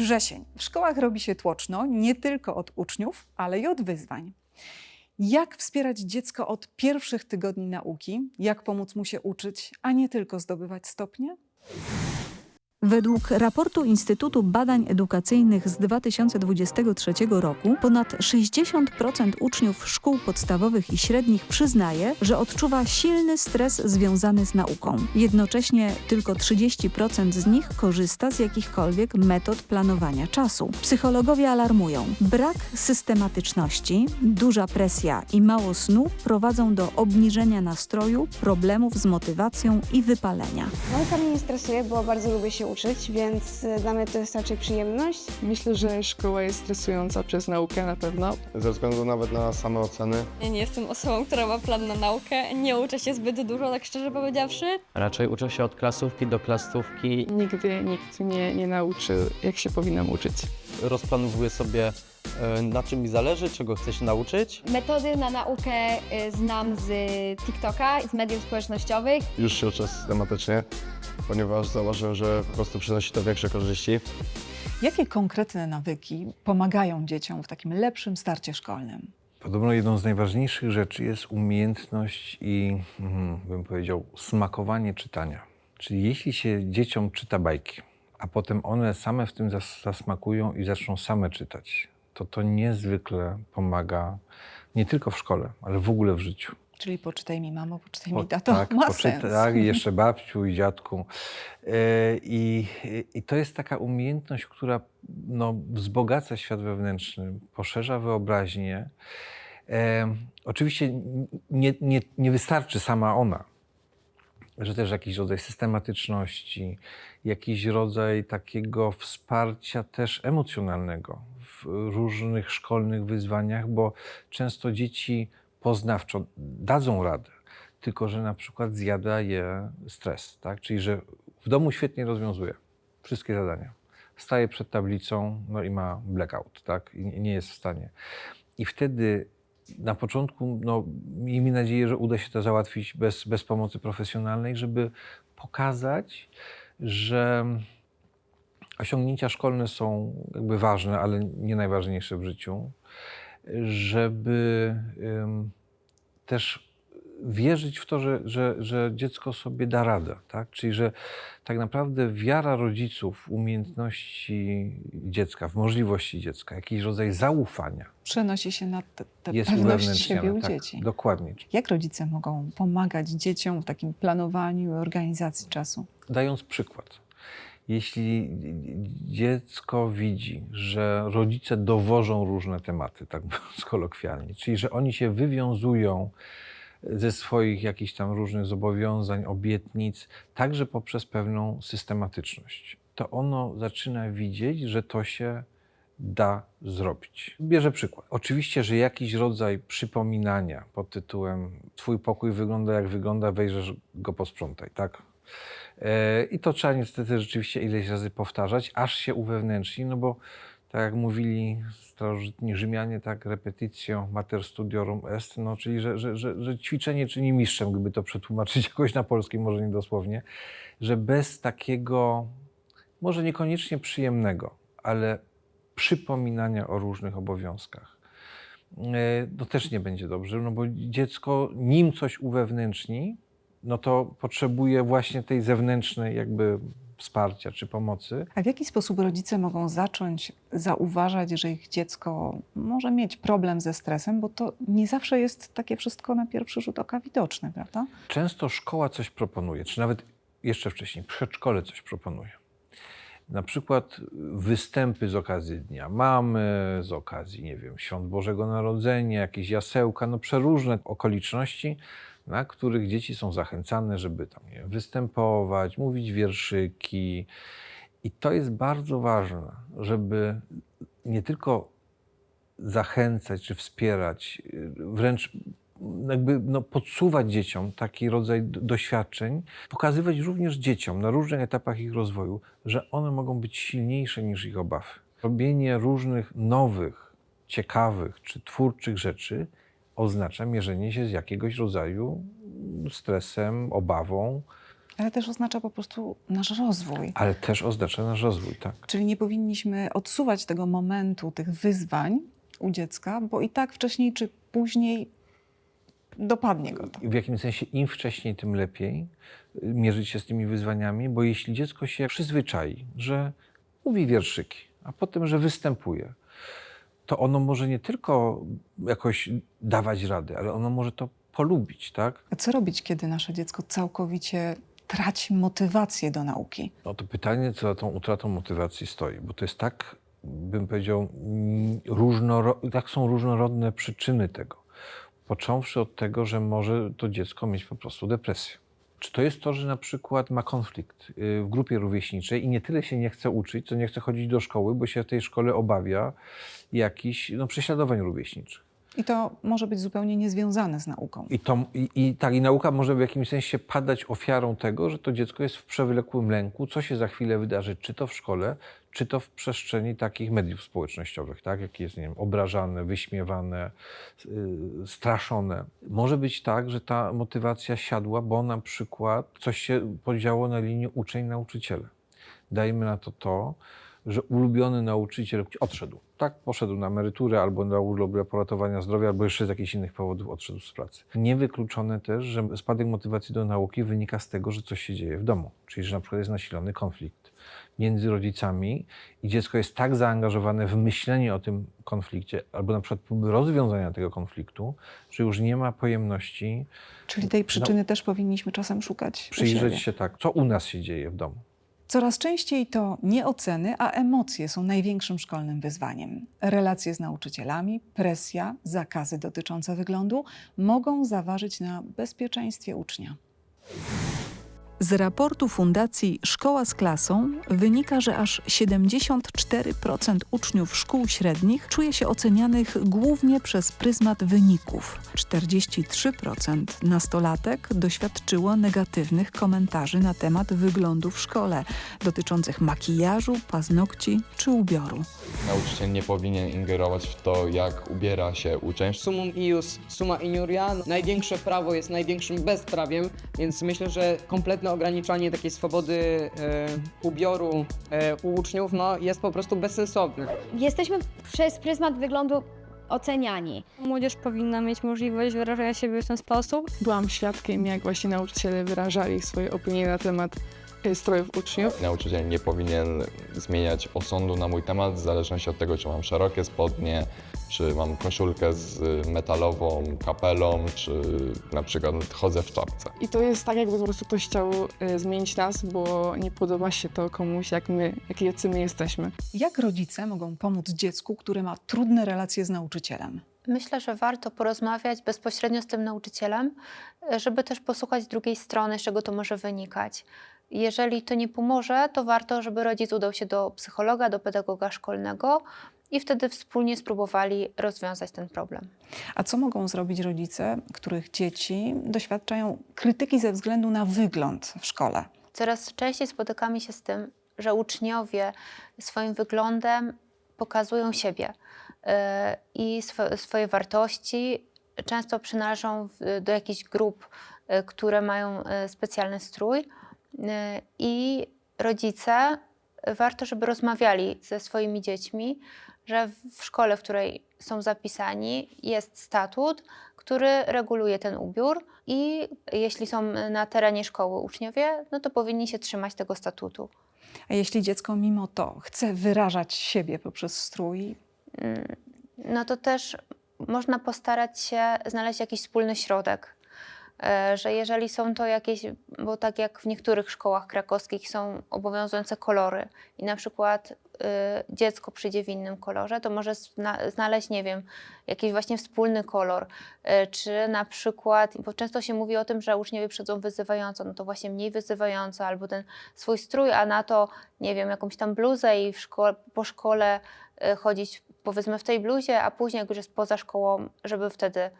Wrzesień. W szkołach robi się tłoczno nie tylko od uczniów, ale i od wyzwań. Jak wspierać dziecko od pierwszych tygodni nauki? Jak pomóc mu się uczyć, a nie tylko zdobywać stopnie? Według raportu Instytutu Badań Edukacyjnych z 2023 roku ponad 60% uczniów szkół podstawowych i średnich przyznaje, że odczuwa silny stres związany z nauką. Jednocześnie tylko 30% z nich korzysta z jakichkolwiek metod planowania czasu. Psychologowie alarmują: brak systematyczności, duża presja i mało snu prowadzą do obniżenia nastroju, problemów z motywacją i wypalenia. Nauka mnie nie stresuje, bo bardzo lubię się uczyć, więc y, dla mnie to jest raczej przyjemność. Myślę, że szkoła jest stresująca przez naukę na pewno. Ze względu nawet na same oceny. Ja nie jestem osobą, która ma plan na naukę. Nie uczę się zbyt dużo, tak szczerze powiedziawszy. Raczej uczę się od klasówki do klasówki. Nigdy nikt mnie nie nauczył, jak się powinnam uczyć. Rozplanowuję sobie, e, na czym mi zależy, czego chcę się nauczyć. Metody na naukę y, znam z TikToka, z mediów społecznościowych. Już się uczę systematycznie, ponieważ zauważyłem, że po prostu przynosi to większe korzyści. Jakie konkretne nawyki pomagają dzieciom w takim lepszym starcie szkolnym? Podobno jedną z najważniejszych rzeczy jest umiejętność i, mhm, bym powiedział, smakowanie czytania. Czyli jeśli się dzieciom czyta bajki, a potem one same w tym zas- zasmakują i zaczną same czytać, to to niezwykle pomaga nie tylko w szkole, ale w ogóle w życiu. Czyli poczytaj mi mamo, poczytaj Po- mi tato, tak, ma poczyta- sens. Tak, jeszcze babciu i dziadku. E, I, I to jest taka umiejętność, która no, wzbogaca świat wewnętrzny, poszerza wyobraźnię. E, oczywiście nie, nie, nie wystarczy sama ona, że też jakiś rodzaj systematyczności, jakiś rodzaj takiego wsparcia też emocjonalnego w różnych szkolnych wyzwaniach, bo często dzieci poznawczo dadzą radę, tylko że na przykład zjada je stres, tak? czyli że w domu świetnie rozwiązuje wszystkie zadania. Staje przed tablicą no i ma blackout, tak? I nie- jest w stanie. I wtedy na początku, no, miejmy nadzieję, że uda się to załatwić bez, bez pomocy profesjonalnej, żeby pokazać, że osiągnięcia szkolne są jakby ważne, ale nie najważniejsze w życiu, żeby ym, też wierzyć w to, że, że, że dziecko sobie da radę, tak? Czyli, że tak naprawdę wiara rodziców w umiejętności dziecka, w możliwości dziecka, jakiś rodzaj zaufania Przenosi się na tę tę jest pewność siebie u tak, dzieci. Dokładnie. Jak rodzice mogą pomagać dzieciom w takim planowaniu i organizacji czasu? Dając przykład. Jeśli dziecko widzi, że rodzice dowożą różne tematy, tak mówiąc kolokwialnie, czyli że oni się wywiązują ze swoich jakichś tam różnych zobowiązań, obietnic, także poprzez pewną systematyczność, to ono zaczyna widzieć, że to się da zrobić. Bierze przykład. Oczywiście, że jakiś rodzaj przypominania pod tytułem Twój pokój wygląda jak wygląda, wejrzysz go posprzątaj, tak? I to trzeba niestety rzeczywiście ileś razy powtarzać, aż się uwewnętrzni, no bo tak jak mówili starożytni Rzymianie, tak, repetitio mater studiorum est, no, czyli że, że, że, że ćwiczenie czyni mistrzem, gdyby to przetłumaczyć jakoś na polski, może nie dosłownie, że bez takiego, może niekoniecznie przyjemnego, ale przypominania o różnych obowiązkach, e, no też nie będzie dobrze, no bo dziecko, nim coś uwewnętrzni, no to potrzebuje właśnie tej zewnętrznej jakby wsparcia czy pomocy. A w jaki sposób rodzice mogą zacząć zauważać, że ich dziecko może mieć problem ze stresem, bo to nie zawsze jest takie wszystko na pierwszy rzut oka widoczne, prawda? Często szkoła coś proponuje, czy nawet jeszcze wcześniej przedszkole coś proponuje. Na przykład występy z okazji Dnia Mamy, z okazji, nie wiem, Świąt Bożego Narodzenia, jakieś jasełka, no przeróżne okoliczności, na których dzieci są zachęcane, żeby tam nie występować, mówić wierszyki. I to jest bardzo ważne, żeby nie tylko zachęcać czy wspierać, wręcz jakby no, podsuwać dzieciom taki rodzaj doświadczeń, pokazywać również dzieciom na różnych etapach ich rozwoju, że one mogą być silniejsze niż ich obawy. Robienie różnych nowych, ciekawych czy twórczych rzeczy oznacza mierzenie się z jakiegoś rodzaju stresem, obawą, Ale też oznacza po prostu nasz rozwój. Ale też oznacza nasz rozwój, tak. Czyli nie powinniśmy odsuwać tego momentu, tych wyzwań u dziecka, bo i tak wcześniej czy później dopadnie go to. W jakimś sensie im wcześniej, tym lepiej y, mierzyć się z tymi wyzwaniami, bo jeśli dziecko się przyzwyczai, że mówi wierszyki, a potem, że występuje, to ono może nie tylko jakoś dawać rady, ale ono może to polubić, tak? A co robić, kiedy nasze dziecko całkowicie traci motywację do nauki? No to pytanie, co za tą utratą motywacji stoi, bo to jest tak, bym powiedział, różnoro- tak są różnorodne przyczyny tego. Począwszy od tego, że może to dziecko mieć po prostu depresję. Czy to jest to, że na przykład ma konflikt y, w grupie rówieśniczej i nie tyle się nie chce uczyć, co nie chce chodzić do szkoły, bo się w tej szkole obawia jakichś no, prześladowań rówieśniczych. I to może być zupełnie niezwiązane z nauką. I, to, i, I tak, i nauka może w jakimś sensie padać ofiarą tego, że to dziecko jest w przewlekłym lęku, co się za chwilę wydarzy, czy to w szkole, czy to w przestrzeni takich mediów społecznościowych, tak? Jak jest, nie wiem, obrażane, wyśmiewane, yy, straszone. Może być tak, że ta motywacja siadła, bo na przykład coś się podziało na linii uczeń-nauczyciele. Dajmy na to to, że ulubiony nauczyciel odszedł. Tak, poszedł na emeryturę albo na urlop dla poratowania zdrowia, albo jeszcze z jakichś innych powodów odszedł z pracy. Niewykluczone też, że spadek motywacji do nauki wynika z tego, że coś się dzieje w domu. Czyli, że na przykład jest nasilony konflikt między rodzicami i dziecko jest tak zaangażowane w myślenie o tym konflikcie, albo na przykład próby rozwiązania tego konfliktu, że już nie ma pojemności Czyli tej przyczyny też powinniśmy czasem szukać. przyjrzeć się tak, co u nas się dzieje w domu. Coraz częściej to nie oceny, a emocje są największym szkolnym wyzwaniem. Relacje z nauczycielami, presja, zakazy dotyczące wyglądu mogą zaważyć na bezpieczeństwie ucznia. Z raportu Fundacji Szkoła z klasą wynika, że aż 74% uczniów szkół średnich czuje się ocenianych głównie przez pryzmat wyników. 43% nastolatek doświadczyło negatywnych komentarzy na temat wyglądu w szkole, dotyczących makijażu, paznokci czy ubioru. Nauczyciel nie powinien ingerować w to, jak ubiera się uczeń. Sumum ius, summa iniuria. Największe prawo jest największym bezprawiem, więc myślę, że ograniczanie takiej swobody e, ubioru e, u uczniów no, jest po prostu bezsensowne. Jesteśmy przez pryzmat wyglądu oceniani. Młodzież powinna mieć możliwość wyrażania siebie w ten sposób. Byłam świadkiem, jak właśnie nauczyciele wyrażali swoje opinie na temat y, strojów uczniów. Nauczyciel nie powinien zmieniać osądu na mój temat w zależności od tego, czy mam szerokie spodnie, czy mam koszulkę z metalową kapelą, czy na przykład chodzę w czapce. I to jest tak, jakby po prostu ktoś chciał y, zmienić nas, bo nie podoba się to komuś, jak my, jak jacy my jesteśmy. Jak rodzice mogą pomóc dziecku, które ma trudne relacje z nauczycielem? Myślę, że warto porozmawiać bezpośrednio z tym nauczycielem, żeby też posłuchać drugiej strony, z czego to może wynikać. Jeżeli to nie pomoże, to warto, żeby rodzic udał się do psychologa, do pedagoga szkolnego i wtedy wspólnie spróbowali rozwiązać ten problem. A co mogą zrobić rodzice, których dzieci doświadczają krytyki ze względu na wygląd w szkole? Coraz częściej spotykamy się z tym, że uczniowie swoim wyglądem pokazują siebie yy, i swo- swoje wartości. Często przynależą do jakichś grup, yy, które mają yy, specjalny strój. I rodzice warto, żeby rozmawiali ze swoimi dziećmi, że w szkole, w której są zapisani, jest statut, który reguluje ten ubiór i jeśli są na terenie szkoły uczniowie, no to powinni się trzymać tego statutu. A jeśli dziecko mimo to chce wyrażać siebie poprzez strój, Mm, No to też można postarać się znaleźć jakiś wspólny środek. E, Że jeżeli są to jakieś, bo tak jak w niektórych szkołach krakowskich są obowiązujące kolory i na przykład dziecko przyjdzie w innym kolorze, to może zna- znaleźć, nie wiem, jakiś właśnie wspólny kolor. E, Czy na przykład, bo często się mówi o tym, że uczniowie przychodzą wyzywająco, no to właśnie mniej wyzywająco, albo ten swój strój, a na to, nie wiem, jakąś tam bluzę i szkole, po szkole e, chodzić powiedzmy w tej bluzie, a później jak już jest poza szkołą, żeby wtedy y,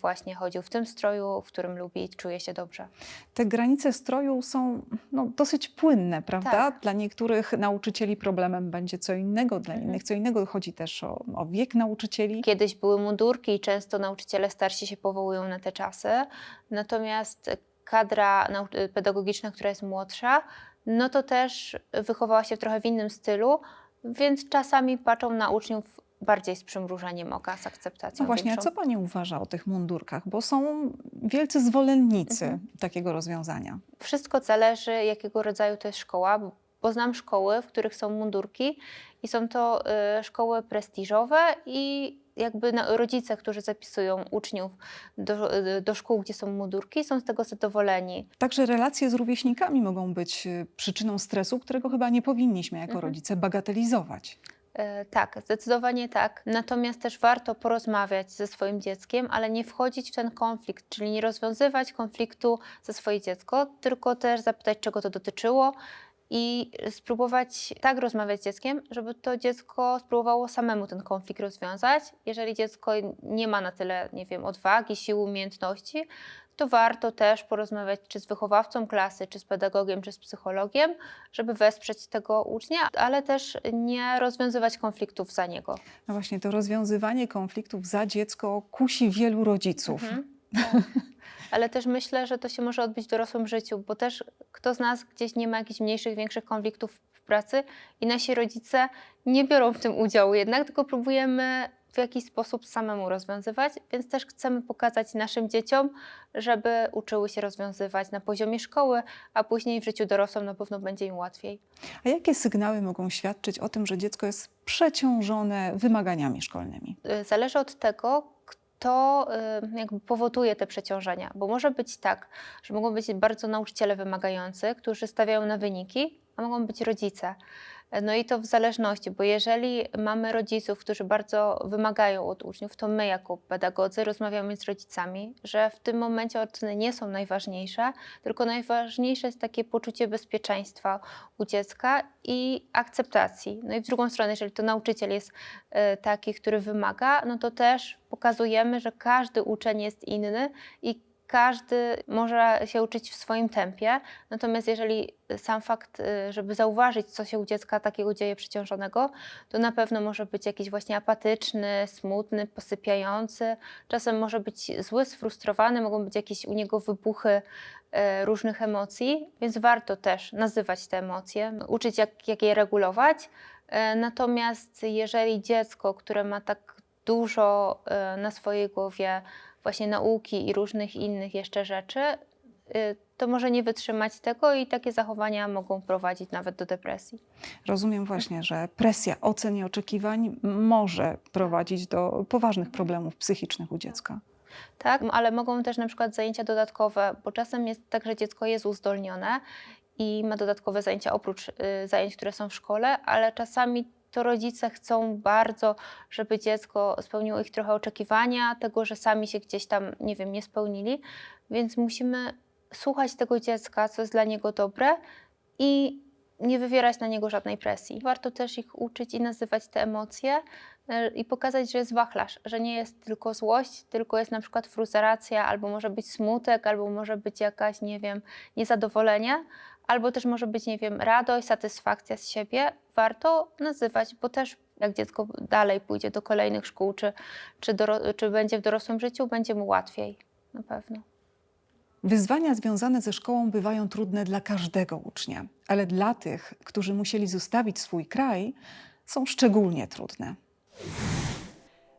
właśnie chodził w tym stroju, w którym lubi i czuje się dobrze. te granice stroju są no, dosyć płynne, prawda? Tak. Dla niektórych nauczycieli problemem będzie co innego, dla Mhm. innych co innego. Chodzi też o, o wiek nauczycieli. Kiedyś były mundurki i często nauczyciele starsi się powołują na te czasy, natomiast kadra pedagogiczna, która jest młodsza, no to też wychowała się w trochę w innym stylu, więc czasami patrzą na uczniów bardziej z przymrużeniem oka, z akceptacją No właśnie, a co pani uważa o tych mundurkach? Bo są wielcy zwolennicy Mhm. takiego rozwiązania. Wszystko zależy, jakiego rodzaju to jest szkoła, bo- znam szkoły, w których są mundurki i są to y, szkoły prestiżowe i jakby na, rodzice, którzy zapisują uczniów do, y, do szkół, gdzie są mundurki, są z tego zadowoleni. Także relacje z rówieśnikami mogą być y, przyczyną stresu, którego chyba nie powinniśmy jako Mhm. rodzice bagatelizować. E, Tak, zdecydowanie tak. Natomiast też warto porozmawiać ze swoim dzieckiem, ale nie wchodzić w ten konflikt, czyli nie rozwiązywać konfliktu ze swoje dziecko, tylko też zapytać, czego to dotyczyło i spróbować tak rozmawiać z dzieckiem, żeby to dziecko spróbowało samemu ten konflikt rozwiązać. Jeżeli dziecko nie ma na tyle, nie wiem, odwagi, sił, umiejętności, to warto też porozmawiać czy z wychowawcą klasy, czy z pedagogiem, czy z psychologiem, żeby wesprzeć tego ucznia, ale też nie rozwiązywać konfliktów za niego. No właśnie, to rozwiązywanie konfliktów za dziecko kusi wielu rodziców. Mhm, tak. Ale też myślę, że to się może odbyć w dorosłym życiu, bo też kto z nas gdzieś nie ma jakichś mniejszych, większych konfliktów w pracy i nasi rodzice nie biorą w tym udziału jednak, tylko próbujemy w jakiś sposób samemu rozwiązywać, więc też chcemy pokazać naszym dzieciom, żeby uczyły się rozwiązywać na poziomie szkoły, a później w życiu dorosłym na pewno będzie im łatwiej. A jakie sygnały mogą świadczyć o tym, że dziecko jest przeciążone wymaganiami szkolnymi? Zależy od tego, kto y, jakby powoduje te przeciążenia, bo może być tak, że mogą być bardzo nauczyciele wymagający, którzy stawiają na wyniki, a mogą być rodzice. No i to w zależności, bo jeżeli mamy rodziców, którzy bardzo wymagają od uczniów, to my jako pedagodzy rozmawiamy z rodzicami, że w tym momencie oceny nie są najważniejsze, tylko najważniejsze jest takie poczucie bezpieczeństwa u dziecka i akceptacji. No i w drugą stronę, jeżeli to nauczyciel jest e, taki, który wymaga, no to też pokazujemy, że każdy uczeń jest inny i każdy może się uczyć w swoim tempie. Natomiast jeżeli sam fakt, y, żeby zauważyć, co się u dziecka takiego dzieje przeciążonego, to na pewno może być jakiś właśnie apatyczny, smutny, posypiający. Czasem może być zły, sfrustrowany, mogą być jakieś u niego wybuchy e, różnych emocji, więc warto też nazywać te emocje, uczyć jak, jak je regulować. E, Natomiast jeżeli dziecko, które ma tak dużo na swojej głowie właśnie nauki i różnych innych jeszcze rzeczy, y, to może nie wytrzymać tego i takie zachowania mogą prowadzić nawet do depresji. Rozumiem właśnie, że presja ocen i oczekiwań może prowadzić do poważnych problemów psychicznych u dziecka. Tak, ale mogą też na przykład zajęcia dodatkowe, bo czasem jest tak, że dziecko jest uzdolnione i ma dodatkowe zajęcia oprócz y, zajęć, które są w szkole, ale czasami to rodzice chcą bardzo, żeby dziecko spełniło ich trochę oczekiwania, tego, że sami się gdzieś tam, nie wiem, nie spełnili, więc musimy słuchać tego dziecka, co jest dla niego dobre i nie wywierać na niego żadnej presji. Warto też ich uczyć i nazywać te emocje y, i pokazać, że jest wachlarz, że nie jest tylko złość, tylko jest na przykład frustracja, albo może być smutek, albo może być jakaś, nie wiem, niezadowolenie, albo też może być, nie wiem, radość, satysfakcja z siebie. Warto nazywać, bo też jak dziecko dalej pójdzie do kolejnych szkół, czy, czy, czy będzie w dorosłym życiu, będzie mu łatwiej, na pewno. Wyzwania związane ze szkołą bywają trudne dla każdego ucznia, ale dla tych, którzy musieli zostawić swój kraj, są szczególnie trudne.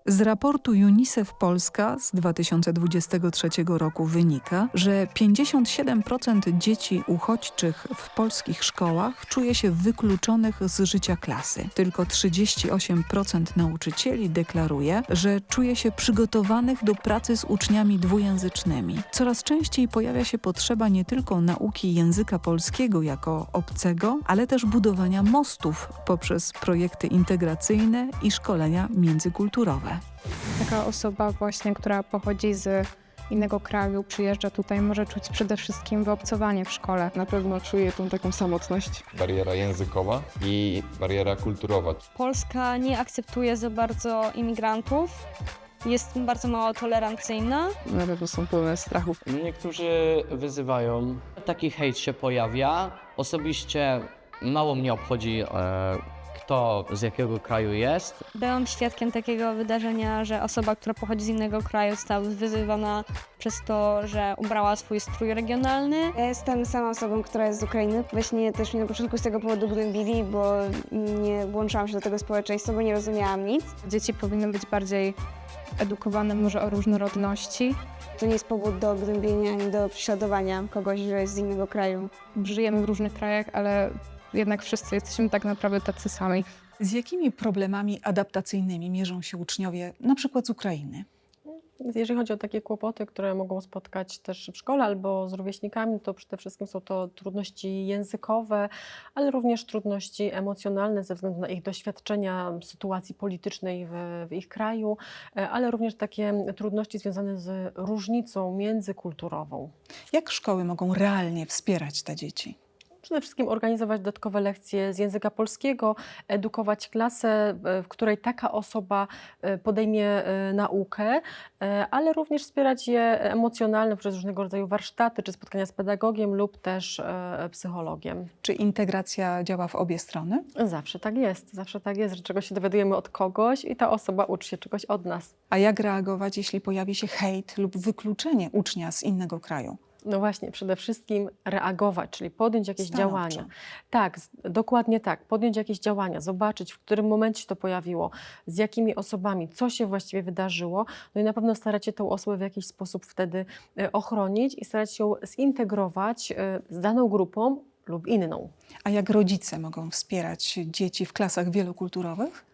Z raportu UNICEF Polska z 2023 roku wynika, że 57% dzieci uchodźczych w polskich szkołach czuje się wykluczonych z życia klasy. Tylko 38% nauczycieli deklaruje, że czuje się przygotowanych do pracy z uczniami dwujęzycznymi. Coraz częściej pojawia się potrzeba nie tylko nauki języka polskiego jako obcego, ale też budowania mostów poprzez projekty integracyjne i szkolenia międzykulturowe. Taka osoba właśnie, która pochodzi z innego kraju, przyjeżdża tutaj, może czuć przede wszystkim wyobcowanie w szkole. Na pewno czuję tą taką samotność. Bariera językowa i bariera kulturowa. Polska nie akceptuje za bardzo imigrantów, jest bardzo mało tolerancyjna. Na pewno są pełne strachów. Niektórzy wyzywają. Taki hejt się pojawia. Osobiście mało mnie obchodzi, e, kto z jakiego kraju jest. Byłam świadkiem takiego wydarzenia, że osoba, która pochodzi z innego kraju, została wyzywana przez to, że ubrała swój strój regionalny. Ja jestem samą osobą, która jest z Ukrainy. Właśnie też mnie na początku z tego powodu gnębili, bo nie włączyłam się do tego społeczeństwa, bo nie rozumiałam nic. Dzieci powinny być bardziej edukowane może o różnorodności. To nie jest powód do gnębienia ani do prześladowania kogoś, że jest z innego kraju. Żyjemy w różnych krajach, ale jednak wszyscy jesteśmy tak naprawdę tacy sami. Z jakimi problemami adaptacyjnymi mierzą się uczniowie, na przykład z Ukrainy? Jeżeli chodzi o takie kłopoty, które mogą spotkać też w szkole albo z rówieśnikami, to przede wszystkim są to trudności językowe, ale również trudności emocjonalne ze względu na ich doświadczenia sytuacji politycznej w, w ich kraju, e, ale również takie trudności związane z różnicą międzykulturową. Jak szkoły mogą realnie wspierać te dzieci? Przede wszystkim organizować dodatkowe lekcje z języka polskiego, edukować klasę, e, w której taka osoba e, podejmie e, naukę, ale również wspierać je emocjonalnie przez różnego rodzaju warsztaty czy spotkania z pedagogiem lub też psychologiem. Czy integracja działa w obie strony? Zawsze tak jest, zawsze tak jest, że czegoś się dowiadujemy od kogoś i ta osoba uczy się czegoś od nas. A jak reagować, jeśli pojawi się hejt lub wykluczenie ucznia z innego kraju? No właśnie, przede wszystkim reagować, czyli podjąć jakieś Stanowczo. działania. Tak, dokładnie tak, podjąć jakieś działania, zobaczyć, w którym momencie się to pojawiło, z jakimi osobami, co się właściwie wydarzyło, no i na pewno starać się tą osobę w jakiś sposób wtedy e, ochronić i starać się ją zintegrować e, z daną grupą lub inną. A jak rodzice mogą wspierać dzieci w klasach wielokulturowych?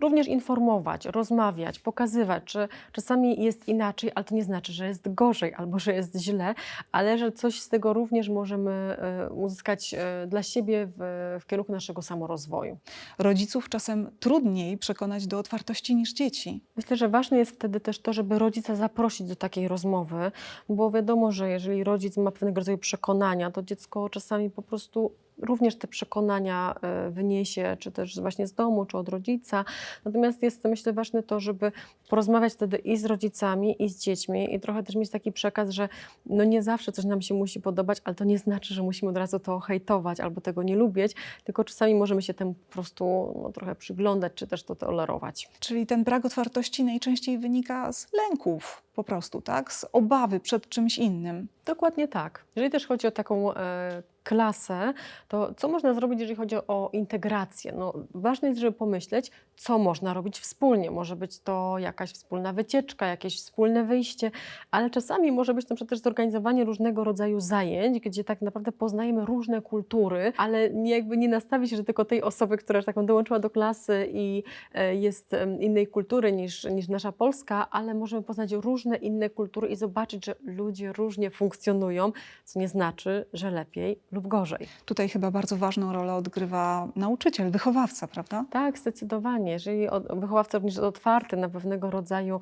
Również informować, rozmawiać, pokazywać, że czasami jest inaczej, ale to nie znaczy, że jest gorzej albo że jest źle, ale że coś z tego również możemy e, uzyskać e, dla siebie w, w kierunku naszego samorozwoju. Rodziców czasem trudniej przekonać do otwartości niż dzieci. Myślę, że ważne jest wtedy też to, żeby rodzica zaprosić do takiej rozmowy, bo wiadomo, że jeżeli rodzic ma pewnego rodzaju przekonania, to dziecko czasami po prostu również te przekonania e, wyniesie, czy też właśnie z domu, czy od rodzica. Natomiast jest, myślę, ważne to, żeby porozmawiać wtedy i z rodzicami, i z dziećmi i trochę też mieć taki przekaz, że no nie zawsze coś nam się musi podobać, ale to nie znaczy, że musimy od razu to hejtować albo tego nie lubić, tylko czasami możemy się temu po prostu no, trochę przyglądać, czy też to tolerować. Czyli ten brak otwartości najczęściej wynika z lęków po prostu, tak? Z obawy przed czymś innym. Dokładnie tak. Jeżeli też chodzi o taką e, klasę, to co można zrobić, jeżeli chodzi o integrację? No, ważne jest, żeby pomyśleć, co można robić wspólnie. Może być to jakaś wspólna wycieczka, jakieś wspólne wyjście, ale czasami może być to przecież zorganizowanie różnego rodzaju zajęć, gdzie tak naprawdę poznajemy różne kultury, ale jakby nie nastawić się, że tylko tej osoby, która taką dołączyła do klasy i e, jest innej kultury niż, niż nasza polska, ale możemy poznać różne inne kultury i zobaczyć, że ludzie różnie funkcjonują, co nie znaczy, że lepiej lub gorzej. Tutaj chyba bardzo ważną rolę odgrywa nauczyciel, wychowawca, prawda? Tak, zdecydowanie. Jeżeli wychowawca również jest otwarty na pewnego rodzaju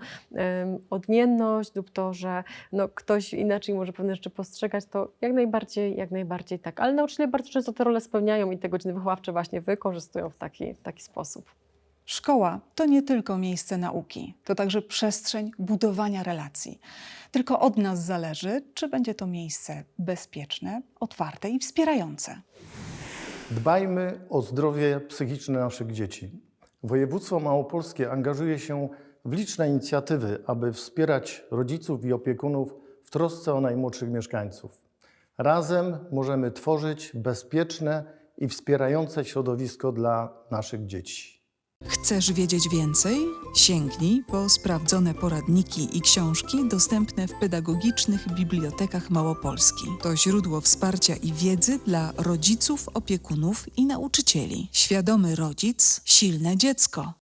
odmienność lub to, że no, ktoś inaczej może pewne rzeczy postrzegać, to jak najbardziej, jak najbardziej tak. Ale nauczyciele bardzo często te role spełniają i te godziny wychowawcze właśnie wykorzystują w taki, w taki sposób. Szkoła to nie tylko miejsce nauki, to także przestrzeń budowania relacji. Tylko od nas zależy, czy będzie to miejsce bezpieczne, otwarte i wspierające. Dbajmy o zdrowie psychiczne naszych dzieci. Województwo Małopolskie angażuje się w liczne inicjatywy, aby wspierać rodziców i opiekunów w trosce o najmłodszych mieszkańców. Razem możemy tworzyć bezpieczne i wspierające środowisko dla naszych dzieci. Chcesz wiedzieć więcej? Sięgnij po sprawdzone poradniki i książki dostępne w pedagogicznych bibliotekach Małopolski. To źródło wsparcia i wiedzy dla rodziców, opiekunów i nauczycieli. Świadomy rodzic, silne dziecko.